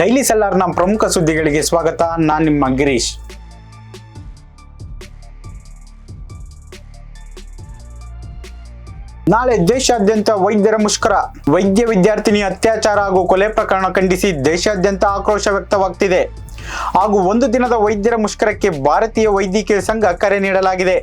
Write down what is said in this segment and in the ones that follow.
Daily ಸೆಲ್ಲಾರ್ನ ಪ್ರಮುಖ ಸುದ್ದಿಗಳಿಗೆ ಸ್ವಾಗತ. ನಾನು ನಿಮ್ಮ ಗಿರೀಶ್ ನಾಳೆ ದೇಶಾದ್ಯಂತ ವೈದ್ಯರ ಮುಷ್ಕರ. ವೈದ್ಯ ವಿದ್ಯಾರ್ಥಿನಿ ಅತ್ಯಾಚಾರ ಹಾಗೂ ಕೊಲೆ ಪ್ರಕರಣ ಖಂಡಿಸಿ ದೇಶಾದ್ಯಂತ ಆಕ್ರೋಶ ವ್ಯಕ್ತವಾಗ್ತಿದೆ. ಹಾಗೂ ಒಂದು ದಿನದ ವೈದ್ಯರ ಮುಷ್ಕರಕ್ಕೆ ಭಾರತೀಯ ವೈದ್ಯಕೀಯ ಸಂಘ ಕರೆ ನೀಡಲಾಗಿದೆ.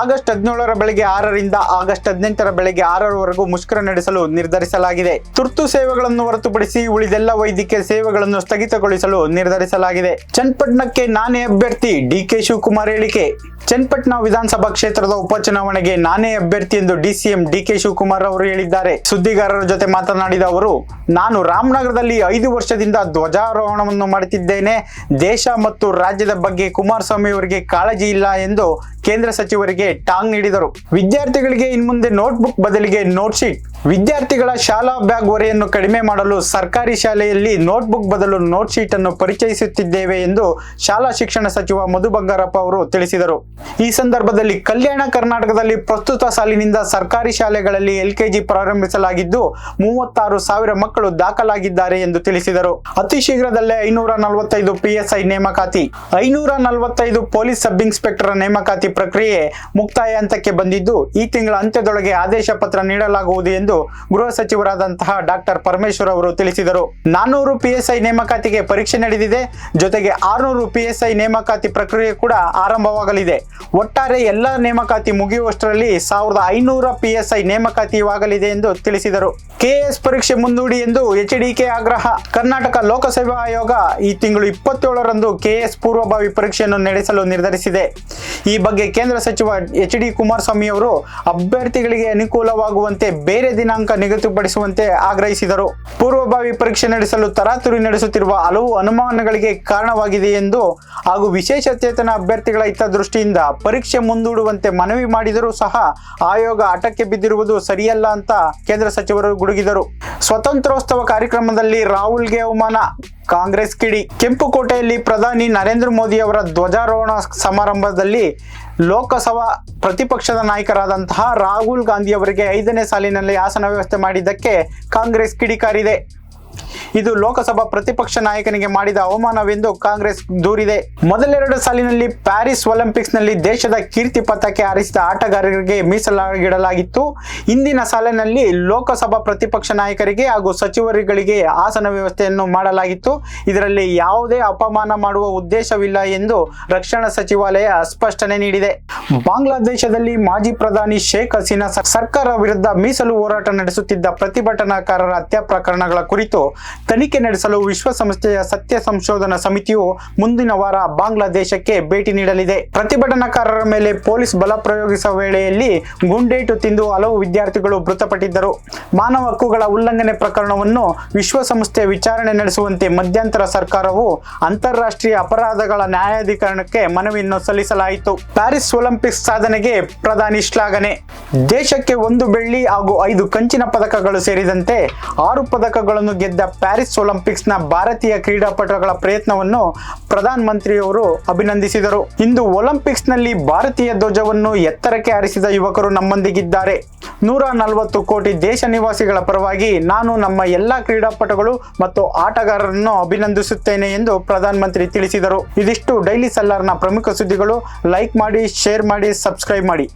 ಆಗಸ್ಟ್ ಹದಿನೇಳರ ಬೆಳಗ್ಗೆ ಆರರಿಂದ ಆಗಸ್ಟ್ ಹದಿನೆಂಟರ ಬೆಳಗ್ಗೆ ಆರರವರೆಗೂ ಮುಷ್ಕರ ನಡೆಸಲು ನಿರ್ಧರಿಸಲಾಗಿದೆ. ತುರ್ತು ಸೇವೆಗಳನ್ನು ಹೊರತುಪಡಿಸಿ ಉಳಿದೆಲ್ಲ ವೈದ್ಯಕೀಯ ಸೇವೆಗಳನ್ನು ಸ್ಥಗಿತಗೊಳಿಸಲು ನಿರ್ಧರಿಸಲಾಗಿದೆ. ಚನ್ನಪಟ್ಟಣಕ್ಕೆ ನಾನೇ ಅಭ್ಯರ್ಥಿ ಡಿಕೆ ಶಿವಕುಮಾರ್ ಹೇಳಿಕೆ. ಚನ್ನಪಟ್ಟಣ ವಿಧಾನಸಭಾ ಕ್ಷೇತ್ರದ ಉಪಚುನಾವಣೆಗೆ ನಾನೇ ಅಭ್ಯರ್ಥಿ ಎಂದು ಡಿಸಿಎಂ ಡಿಕೆ ಶಿವಕುಮಾರ್ ಅವರು ಹೇಳಿದ್ದಾರೆ. ಸುದ್ದಿಗಾರರ ಜೊತೆ ಮಾತನಾಡಿದ ಅವರು, ನಾನು ರಾಮನಗರದಲ್ಲಿ ಐದು ವರ್ಷದಿಂದ ಧ್ವಜಾರೋಹಣವನ್ನು ಮಾಡುತ್ತಿದ್ದೇನೆ. ದೇಶ ಮತ್ತು ರಾಜ್ಯದ ಬಗ್ಗೆ ಕುಮಾರಸ್ವಾಮಿ ಅವರಿಗೆ ಕಾಳಜಿ ಇಲ್ಲ ಎಂದು ಕೇಂದ್ರ ಸಚಿವರಿಗೆ ಟಾಂಗ್ ನೀಡಿದರು. ವಿದ್ಯಾರ್ಥಿಗಳಿಗೆ ಇನ್ಮುಂದೆ ನೋಟ್ಬುಕ್ ಬದಲಿಗೆ ನೋಟ್ ಶೀಟ್ ವಿದ್ಯಾರ್ಥಿಗಳ ಶಾಲಾ ಬ್ಯಾಗ್ ಹೊರೆಯನ್ನು ಕಡಿಮೆ ಮಾಡಲು ಸರ್ಕಾರಿ ಶಾಲೆಯಲ್ಲಿ ನೋಟ್ಬುಕ್ ಬದಲು ನೋಟ್ ಶೀಟ್ ಅನ್ನು ಪರಿಚಯಿಸುತ್ತಿದ್ದೇವೆ ಎಂದು ಶಾಲಾ ಶಿಕ್ಷಣ ಸಚಿವ ಮಧು ಬಂಗಾರಪ್ಪ ಅವರು ತಿಳಿಸಿದರು. ಈ ಸಂದರ್ಭದಲ್ಲಿ ಕಲ್ಯಾಣ ಕರ್ನಾಟಕದಲ್ಲಿ ಪ್ರಸ್ತುತ ಸಾಲಿನಿಂದ ಸರ್ಕಾರಿ ಶಾಲೆಗಳಲ್ಲಿ ಎಲ್ಕೆಜಿ ಪ್ರಾರಂಭಿಸಲಾಗಿದ್ದು, ಮೂವತ್ತಾರು ಸಾವಿರ ಮಕ್ಕಳು ದಾಖಲಾಗಿದ್ದಾರೆ ಎಂದು ತಿಳಿಸಿದರು. ಅತಿ ಶೀಘ್ರದಲ್ಲೇ ಐನೂರ ನಲವತ್ತೈದು ಪಿಎಸ್ಐ ನೇಮಕಾತಿ. ಐನೂರ ನಲವತ್ತೈದು ಪೊಲೀಸ್ ಸಬ್ ಇನ್ಸ್ಪೆಕ್ಟರ್ ನೇಮಕಾತಿ ಪ್ರಕ್ರಿಯೆ ಮುಕ್ತಾಯ ಹಂತಕ್ಕೆ ಬಂದಿದ್ದು, ಈ ತಿಂಗಳ ಅಂತ್ಯದೊಳಗೆ ಆದೇಶ ಪತ್ರ ನೀಡಲಾಗುವುದು ಎಂದು ಗೃಹ ಸಚಿವರಾದಂತಹ ಡಾಕ್ಟರ್ ಪರಮೇಶ್ವರ್ ಅವರು ತಿಳಿಸಿದರು. ನಾನೂರು ಪಿಎಸ್ಐ ನೇಮಕಾತಿಗೆ ಪರೀಕ್ಷೆ ನಡೆದಿದೆ. ಜೊತೆಗೆ ಆರುನೂರು ಪಿಎಸ್ಐ ನೇಮಕಾತಿ ಪ್ರಕ್ರಿಯೆ ಕೂಡ ಆರಂಭವಾಗಲಿದೆ. ಒಟ್ಟಾರೆ ಎಲ್ಲ ನೇಮಕಾತಿ ಮುಗಿಯುವಷ್ಟರಲ್ಲಿ ಸಾವಿರದ ಐನೂರ ಪಿಎಸ್ಐ ನೇಮಕಾತಿಯಾಗಲಿದೆ ಎಂದು ತಿಳಿಸಿದರು. ಕೆಎಸ್ ಪರೀಕ್ಷೆ ಮುಂದೂಡಿ ಎಂದು ಎಚ್ಡಿಕೆ ಆಗ್ರಹ. ಕರ್ನಾಟಕ ಲೋಕಸೇವಾ ಆಯೋಗ ಈ ತಿಂಗಳು ಇಪ್ಪತ್ತೇಳರಂದು ಕೆಎಸ್ ಪೂರ್ವಭಾವಿ ಪರೀಕ್ಷೆಯನ್ನು ನಡೆಸಲು ನಿರ್ಧರಿಸಿದೆ. ಈ ಬಗ್ಗೆ ಕೇಂದ್ರ ಸಚಿವ ಎಚ್ ಡಿ ಕುಮಾರಸ್ವಾಮಿ ಅವರು ಅಭ್ಯರ್ಥಿಗಳಿಗೆ ಅನುಕೂಲವಾಗುವಂತೆ ಬೇರೆ ದಿನಾಂಕ ನಿಗದಿಪಡಿಸುವಂತೆ ಆಗ್ರಹಿಸಿದರು. ಪೂರ್ವಭಾವಿ ಪರೀಕ್ಷೆ ನಡೆಸಲು ತರಾತುರಿ ನಡೆಸುತ್ತಿರುವ ಹಲವು ಅನುಮಾನಗಳಿಗೆ ಕಾರಣವಾಗಿದೆ ಎಂದು ಹಾಗೂ ವಿಶೇಷಚೇತನ ಅಭ್ಯರ್ಥಿಗಳ ಹಿತದೃಷ್ಟಿಯಿಂದ ಪರೀಕ್ಷೆ ಮುಂದೂಡುವಂತೆ ಮನವಿ ಮಾಡಿದರೂ ಸಹ ಆಯೋಗ ಆಟಕ್ಕೆ ಬಿದ್ದಿರುವುದು ಸರಿಯಲ್ಲ ಅಂತ ಕೇಂದ್ರ ಸಚಿವರು ಗುಡುಗಿದರು. ಸ್ವತಂತ್ರೋತ್ಸವ ಕಾರ್ಯಕ್ರಮದಲ್ಲಿ ರಾಹುಲ್ಗೆ ಅವಮಾನ. ಕಾಂಗ್ರೆಸ್ ಕಿಡಿ. ಕೆಂಪುಕೋಟೆಯಲ್ಲಿ ಪ್ರಧಾನಿ ನರೇಂದ್ರ ಮೋದಿ ಅವರ ಧ್ವಜಾರೋಹಣ ಸಮಾರಂಭದಲ್ಲಿ ಲೋಕಸಭಾ ಪ್ರತಿಪಕ್ಷದ ನಾಯಕರಾದಂತಹ ರಾಹುಲ್ ಗಾಂಧಿ ಅವರಿಗೆ ಐದನೇ ಸಾಲಿನಲ್ಲಿ ಆಸನ ವ್ಯವಸ್ಥೆ ಮಾಡಿದ್ದಕ್ಕೆ ಕಾಂಗ್ರೆಸ್ ಕಿಡಿಕಾರಿದೆ. ಇದು ಲೋಕಸಭಾ ಪ್ರತಿಪಕ್ಷ ನಾಯಕನಿಗೆ ಮಾಡಿದ ಅವಮಾನವೆಂದು ಕಾಂಗ್ರೆಸ್ ದೂರಿದೆ. ಮೊದಲೆರಡು ಸಾಲಿನಲ್ಲಿ ಪ್ಯಾರಿಸ್ ಒಲಿಂಪಿಕ್ಸ್ನಲ್ಲಿ ದೇಶದ ಕೀರ್ತಿ ಪಥಕ್ಕೆ ಹಾರಿಸಿದ ಆಟಗಾರರಿಗೆ ಮೀಸಲಾಗಿಡಲಾಗಿತ್ತು. ಇಂದಿನ ಸಾಲಿನಲ್ಲಿ ಲೋಕಸಭಾ ಪ್ರತಿಪಕ್ಷ ನಾಯಕರಿಗೆ ಹಾಗೂ ಸಚಿವರುಗಳಿಗೆ ಆಸನ ವ್ಯವಸ್ಥೆಯನ್ನು ಮಾಡಲಾಗಿತ್ತು. ಇದರಲ್ಲಿ ಯಾವುದೇ ಅಪಮಾನ ಮಾಡುವ ಉದ್ದೇಶವಿಲ್ಲ ಎಂದು ರಕ್ಷಣಾ ಸಚಿವಾಲಯ ಸ್ಪಷ್ಟನೆ ನೀಡಿದೆ. ಬಾಂಗ್ಲಾದೇಶದಲ್ಲಿ ಮಾಜಿ ಪ್ರಧಾನಿ ಶೇಖ್ ಹಸೀನಾ ಸರ್ಕಾರ ವಿರುದ್ಧ ಮೀಸಲು ಹೋರಾಟ ನಡೆಸುತ್ತಿದ್ದ ಪ್ರತಿಭಟನಾಕಾರರ ಹತ್ಯೆ ಪ್ರಕರಣಗಳ ಕುರಿತು ತನಿಖೆ ನಡೆಸಲು ವಿಶ್ವಸಂಸ್ಥೆಯ ಸತ್ಯ ಸಂಶೋಧನಾ ಸಮಿತಿಯು ಮುಂದಿನ ವಾರ ಬಾಂಗ್ಲಾದೇಶಕ್ಕೆ ಭೇಟಿ ನೀಡಲಿದೆ. ಪ್ರತಿಭಟನಾಕಾರರ ಮೇಲೆ ಪೊಲೀಸ್ ಬಲ ಪ್ರಯೋಗಿಸುವ ವೇಳೆಯಲ್ಲಿ ಗುಂಡೇಟು ತಿಂದು ಹಲವು ವಿದ್ಯಾರ್ಥಿಗಳು ಮೃತಪಟ್ಟಿದ್ದರು. ಮಾನವ ಹಕ್ಕುಗಳ ಉಲ್ಲಂಘನೆ ಪ್ರಕರಣವನ್ನು ವಿಶ್ವಸಂಸ್ಥೆ ವಿಚಾರಣೆ ನಡೆಸುವಂತೆ ಮಧ್ಯಂತರ ಸರ್ಕಾರವು ಅಂತಾರಾಷ್ಟ್ರೀಯ ಅಪರಾಧಗಳ ನ್ಯಾಯಾಧಿಕರಣಕ್ಕೆ ಮನವಿಯನ್ನು ಸಲ್ಲಿಸಲಾಯಿತು. ಪ್ಯಾರಿಸ್ ಒಲಿಂಪಿಕ್ಸ್ ಸಾಧನೆಗೆ ಪ್ರಧಾನಿ ಶ್ಲಾಘನೆ. ದೇಶಕ್ಕೆ ಒಂದು ಬೆಳ್ಳಿ ಹಾಗೂ ಐದು ಕಂಚಿನ ಪದಕಗಳು ಸೇರಿದಂತೆ ಆರು ಪದಕಗಳನ್ನು ಗೆದ್ದ ಪ್ಯಾರಿಸ್ ಒಲಿಂಪಿಕ್ಸ್ನ ಭಾರತೀಯ ಕ್ರೀಡಾಪಟುಗಳ ಪ್ರಯತ್ನವನ್ನು ಪ್ರಧಾನ ಮಂತ್ರಿಯವರು ಅಭಿನಂದಿಸಿದರು. ಇಂದು ಒಲಿಂಪಿಕ್ಸ್ನಲ್ಲಿ ಭಾರತೀಯ ಧ್ವಜವನ್ನು ಎತ್ತರಕ್ಕೆ ಹಾರಿಸಿದ ಯುವಕರು ನಮ್ಮೊಂದಿಗಿದ್ದಾರೆ. ನೂರ ನಲವತ್ತು ಕೋಟಿ ದೇಶ ನಿವಾಸಿಗಳ ಪರವಾಗಿ ನಾನು ನಮ್ಮ ಎಲ್ಲ ಕ್ರೀಡಾಪಟುಗಳು ಮತ್ತು ಆಟಗಾರರನ್ನು ಅಭಿನಂದಿಸುತ್ತೇನೆ ಎಂದು ಪ್ರಧಾನ ಮಂತ್ರಿ ತಿಳಿಸಿದರು. ಇದಿಷ್ಟು ಡೈಲಿ ಸಲ್ಲಾರ್ನ ಪ್ರಮುಖ ಸುದ್ದಿಗಳು. ಲೈಕ್ ಮಾಡಿ, ಶೇರ್ ಮಾಡಿ, ಸಬ್ಸ್ಕ್ರೈಬ್ ಮಾಡಿ.